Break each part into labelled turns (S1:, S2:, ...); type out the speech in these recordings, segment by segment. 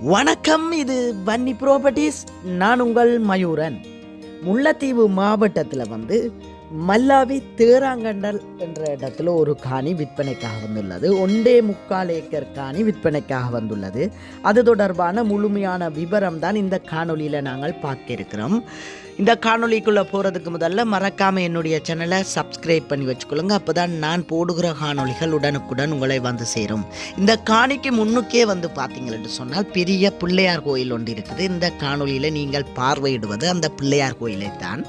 S1: வணக்கம் இது வன்னி ப்ராப்பர்ட்டிஸ் நான் உங்கள் மயூரன். முல்லைத்தீவு மாவட்டத்தில் வந்து மல்லாவி தேராங்கண்டல் என்ற இடத்துல ஒரு காணி விற்பனைக்காக வந்துள்ளது. ஒன்றே முக்கால் ஏக்கர் காணி விற்பனைக்காக வந்துள்ளது. அது தொடர்பான முழுமையான விவரம் தான் இந்த காணொலியில் நாங்கள் பார்க்க இருக்கிறோம். இந்த காணொளிக்குள்ளே போகிறதுக்கு முதல்ல மறக்காமல் என்னுடைய சேனலை சப்ஸ்கிரைப் பண்ணி வச்சுக்கொள்ளுங்க. அப்போ தான் நான் போடுகிற காணொளிகள் உடனுக்குடன் உங்களை வந்து சேரும். இந்த காணிக்கு முன்னுக்கே வந்து பார்த்தீங்கன்னு சொன்னால் பெரிய பிள்ளையார் கோயில் ஒன்று இருக்குது. இந்த காணொலியில் நீங்கள் பார்வையிடுவது அந்த பிள்ளையார் கோயிலை தான்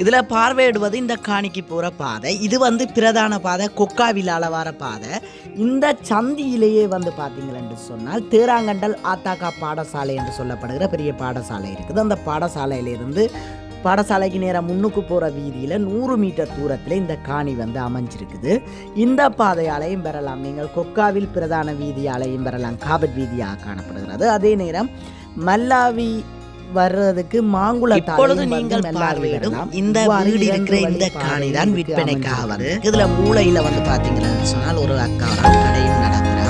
S1: இதில் பார்வையிடுவது இந்த காணிக்கு போகிற பாதை. இது வந்து பிரதான பாதை கொக்காவிலால வர பாதை. இந்த சந்தியிலேயே வந்து பார்த்தீங்களென்று சொன்னால் தேராங்கண்டல் ஆத்தாக்கா பாடசாலை என்று சொல்லப்படுகிற பெரிய பாடசாலை இருக்குது. அந்த பாடசாலையிலிருந்து பாடசாலைக்கு நேரம் முன்னுக்கு போகிற வீதியில் நூறு மீட்டர் தூரத்தில் இந்த காணி வந்து அமைஞ்சிருக்குது. இந்த பாதையாலையும் பெறலாம். நீங்கள் கொக்காவில் பிரதான வீதியாலையும் பெறலாம். காபட் வீதியாக காணப்படுகிறது. அதே நேரம் மல்லாவி வர்றதுக்கு மாங்குளம்
S2: இப்பொழுது நீங்கள் பார்வையிடும் இந்த வீடு இருக்கிற இந்த காணி தான் விற்பனைக்காக வருது
S1: இதுல மூளையில வந்து பாத்தீங்கன்னு சொன்னால் ஒரு அக்கா கடையும் நடத்துறா.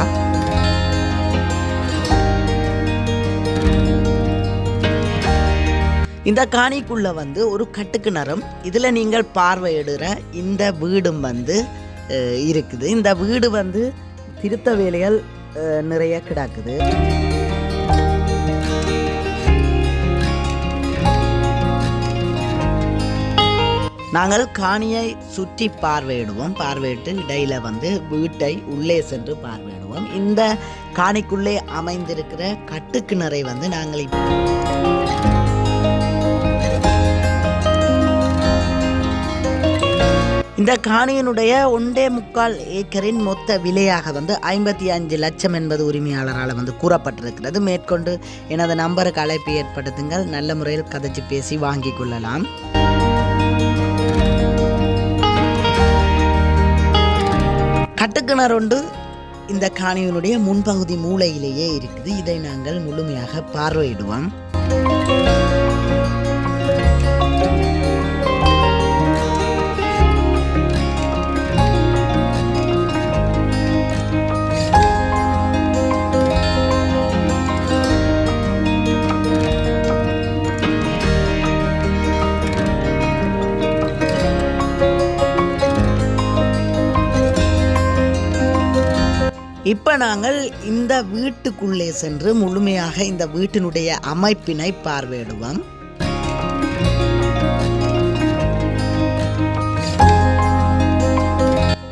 S1: இந்த காணிக்குள்ள வந்து ஒரு கட்டுக்கிணறும் இதுல நீங்கள் பார்வையிடுற இந்த வீடும் வந்து இருக்குது. இந்த வீடு வந்து திருத்த வேலைகள் நிறைய கிடக்குது. நாங்கள் காணியை சுற்றி பார்வையிடுவோம். பார்வையிட்டு இடையில வந்து வீட்டை உள்ளே சென்று பார்வையிடுவோம். இந்த காணிக்குள்ளே அமைந்திருக்கிற கட்டுக்கிணறை வந்து நாங்கள் இந்த காணியினுடைய ஒன்றே முக்கால் ஏக்கரின் மொத்த விலையாக வந்து ஐம்பத்தி அஞ்சு லட்சம் என்பது உரிமையாளரால் வந்து கூறப்பட்டிருக்கிறது. மேற்கொண்டு எனது நம்பருக்கு அழைப்பு ஏற்படுத்துங்கள். நல்ல முறையில் கதைச்சு பேசி வாங்கிக் கொள்ளலாம். கட்டுக்கிணறு இந்த காணியினுடைய முன்பகுதி மூலையிலேயே இருக்குது. இதை நாங்கள் முழுமையாக பார்வையிடுவோம். நாங்கள் இந்த வீட்டுக்குள்ளே சென்று முழுமையாக இந்த வீட்டினுடைய அமைப்பினை பார்வையிடுவோம்.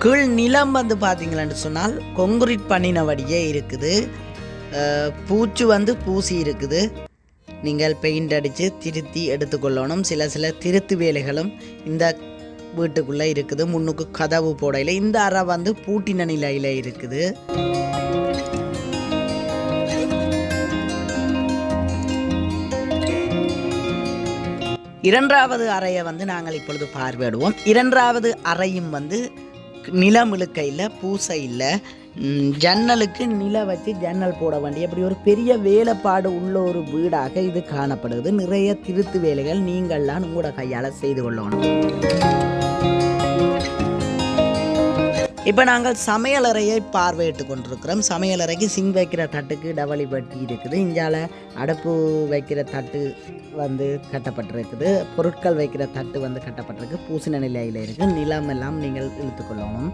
S1: கீழ் நிலம் வந்து பார்த்தீங்களன்னு சொன்னால் கொங்குரிட் பண்ணினபடியே இருக்குது. பூச்சி பூச்சு வந்து பூசி இருக்குது. நீங்கள் பெயிண்ட் அடித்து திருத்தி எடுத்துக்கொள்ளணும். சில சில திருத்து வேலைகளும் இந்த வீட்டுக்குள்ளே இருக்குது. முன்னுக்கு கதவு போடையில் இந்த அறை வந்து பூட்டின நிலையில் இருக்குது. இரண்டாவது அறையை வந்து நாங்கள் இப்பொழுது பார்வையிடுவோம். இரண்டாவது அறையும் வந்து நிலம் இழுக்கையில் பூசை இல்லை. ஜன்னலுக்கு நில வச்சு ஜன்னல் போட வேண்டிய அப்படி ஒரு பெரிய வேலைப்பாடு உள்ள ஒரு வீடாக இது காணப்படுது நிறைய திருத்து வேலைகள் நீங்கள்லாம் உங்களோட கையால் செய்து கொள்ளணும். இப்போ நாங்கள் சமையலறையை பார்வையிட்டு கொண்டிருக்கிறோம். சமையலறைக்கு சிங் வைக்கிற தட்டுக்கு டவலி பட்டி இருக்குது. இஞ்சால அடுப்பு வைக்கிற தட்டு வந்து கட்டப்பட்டிருக்குது. பொருட்கள் வைக்கிற தட்டு வந்து கட்டப்பட்டிருக்கு. பூசின நிலையில் இருக்குது நிலம் எல்லாம் நீங்கள் இழுத்துக்கொள்ளணும்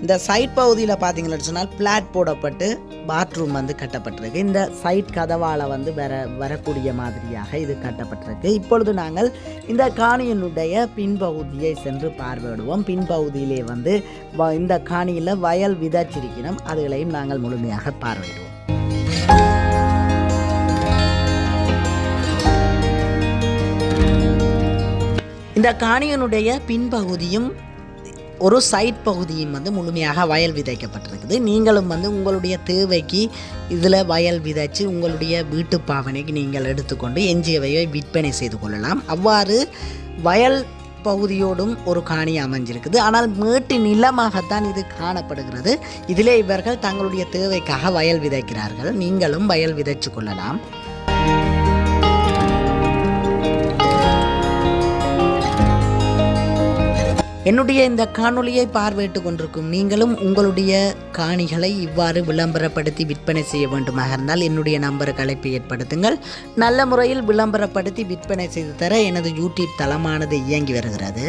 S1: இந்த சைட் பகுதியில் பார்த்தீங்கன்னு சொன்னால் பிளாட் போடப்பட்டு பாத்ரூம் வந்து கட்டப்பட்டிருக்கு. இந்த சைட் கதவால் வந்து வர வரக்கூடிய மாதிரியாக இது கட்டப்பட்டிருக்கு. இப்பொழுது நாங்கள் இந்த காணியினுடைய பின்பகுதியை சென்று பார்வையிடுவோம். பின்பகுதியிலே வந்து வ- இந்த காணியில் வயல் விதைச்சிருக்கிறோம். அதுகளையும் நாங்கள் முழுமையாக பார்வையிடுவோம். இந்த காணியனுடைய பின்பகுதியும் ஒரு சைட் பகுதியும் வந்து முழுமையாக வயல் விதைக்கப்பட்டிருக்குது. நீங்களும் வந்து உங்களுடைய தேவைக்கு இதில் வயல் விதைச்சு உங்களுடைய வீட்டு பாவனைக்கு நீங்கள் எடுத்துக்கொண்டு எஞ்சியவையை விற்பனை செய்து கொள்ளலாம். அவ்வாறு வயல் பகுதியோடும் ஒரு காணி அமைஞ்சிருக்குது. ஆனால் மேட்டு நிலமாகத்தான் இது காணப்படுகிறது. இதிலே இவர்கள் தங்களுடைய தேவைக்காக வயல் விதைக்கிறார்கள். நீங்களும் வயல் விதைச்சு கொள்ளலாம். என்னுடைய இந்த காணொளியை பார்வையிட்டு கொண்டிருக்கும் நீங்களும் உங்களுடைய காணிகளை இவ்வாறு விளம்பரப்படுத்தி விற்பனை செய்ய வேண்டுமாக இருந்தால் என்னுடைய நம்பருக்கு அழைப்பு ஏற்படுத்துங்கள். நல்ல முறையில் விளம்பரப்படுத்தி விற்பனை செய்து தர எனது யூடியூப் தளமானது இயங்கி வருகிறது.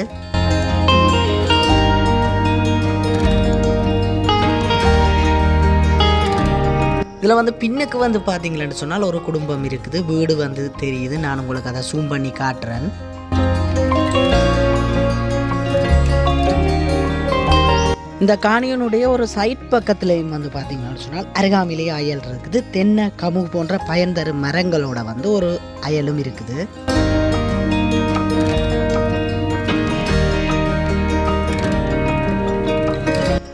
S1: இதில் வந்து பின்னுக்கு வந்து பார்த்தீங்களேன்னு சொன்னால் ஒரு குடும்பம் இருக்குது. வீடு வந்து தெரியுது. நான் உங்களுக்கு அதை ஜூம் பண்ணி காட்டுறேன். இந்த காணியனுடைய ஒரு சைட் பக்கத்துலேயும் வந்து பார்த்தீங்கன்னு சொன்னால் அருகாமையிலேயே அயல் இருக்குது. தென்னை கமு போன்ற பயன் தரும் மரங்களோட வந்து ஒரு அயலும் இருக்குது.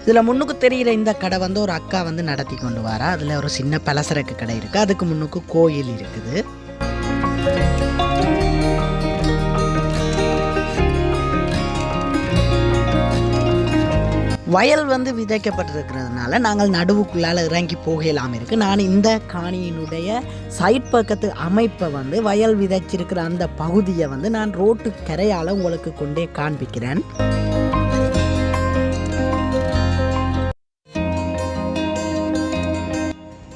S1: இதில் முன்னுக்கு தெரிகிற இந்த கடை வந்து ஒரு அக்கா வந்து நடத்தி கொண்டு வரா. அதில் ஒரு சின்ன பலசரக்கு கடை இருக்குது அதுக்கு முன்னுக்கு கோயில் இருக்குது. வயல் வந்து விதைக்கப்பட்டிருக்கிறதுனால நாங்கள் நடுவுக்குள்ளால இறங்கி போகலாம் இருக்குது நான் இந்த காணியினுடைய சைட் பக்கத்து அமைப்பை வந்து வயல் விதைச்சிருக்கிற அந்த பகுதியை வந்து நான் ரோட்டு கரையால் உங்களுக்கு கொண்டே காண்பிக்கிறேன்.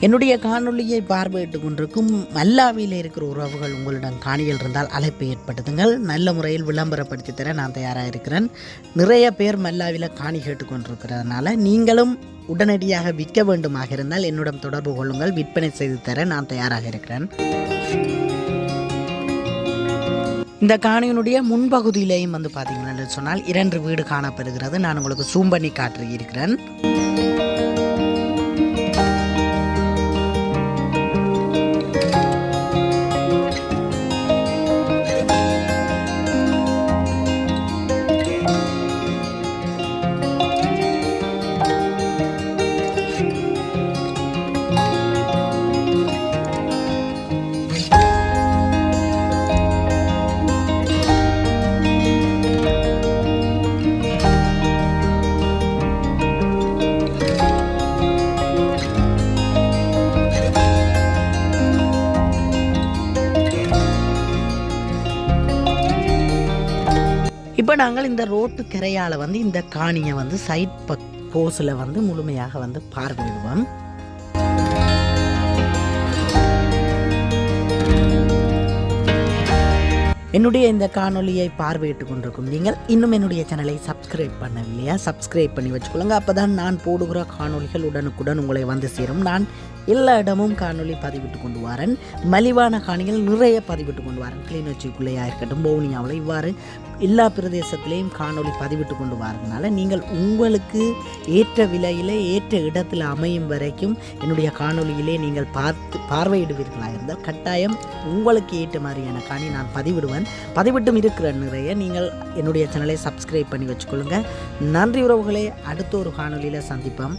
S1: என்னுடைய காணொளியை பார்வையிட்டு கொண்டிருக்கும் மல்லாவியில் இருக்கிற உறவுகள் உங்களிடம் காணிகள் இருந்தால் அழைப்பு ஏற்படுத்துங்கள். நல்ல முறையில் விளம்பரப்படுத்தி தர நான் தயாராக இருக்கிறேன். நிறைய பேர் மல்லாவியில் காணி கேட்டுக்கொண்டிருக்கிறதுனால நீங்களும் உடனடியாக விற்க வேண்டுமாக இருந்தால் என்னுடன் தொடர்பு கொள்ளுங்கள். விற்பனை செய்து தர நான் தயாராக இருக்கிறேன். இந்த காணியினுடைய முன்பகுதியிலேயும் வந்து பார்த்தீங்கன்னா சொன்னால் இரண்டு வீடு காணப்படுகிறது. நான் உங்களுக்கு சூம் பண்ணி இப்போ நாங்கள் இந்த ரோட்டு கரையால் வந்து இந்த காணியை வந்து சைட் பக் கோஸில் வந்து முழுமையாக வந்து பார்வையிடுவோம். என்னுடைய இந்த காணொளியை பார்வையிட்டு கொண்டிருக்கும் நீங்கள் இன்னும் என்னுடைய சேனலை சப்ஸ்கிரைப் பண்ணவில்லையா? சப்ஸ்கிரைப் பண்ணி வச்சுக்கொள்ளுங்க. அப்போ தான் நான் போடுகிற காணொளிகள் உடனுக்குடன் உங்களை வந்து சேரும். நான் எல்லா இடமும் காணொளி பதிவிட்டு கொண்டு வரேன். மலிவான காணிகள் நிறைய பதிவிட்டு கொண்டு வரேன். கிளிநொச்சிக்குள்ளேயா இருக்கட்டும் பவுனியாவில் இவ்வாறு எல்லா பிரதேசத்திலையும் காணொளி பதிவிட்டு கொண்டு வரதுனால நீங்கள் உங்களுக்கு ஏற்ற விலையிலே ஏற்ற இடத்தில் அமையும் வரைக்கும் என்னுடைய காணொலியிலே நீங்கள் பார்த்து பார்வையிடுவீர்களாக இருந்தால் கட்டாயம் உங்களுக்கு ஏற்ற மாதிரியான காணி நான் பதிவிடுவேன். பதிவிட்டும் இருக்கிற நிறைய நீங்கள் என்னுடைய சேனலை சப்ஸ்கிரைப் பண்ணி வச்சுக்கொள்ளுங்கள் நன்றி உறவுகளை. அடுத்த ஒரு காணொலியில் சந்திப்போம்.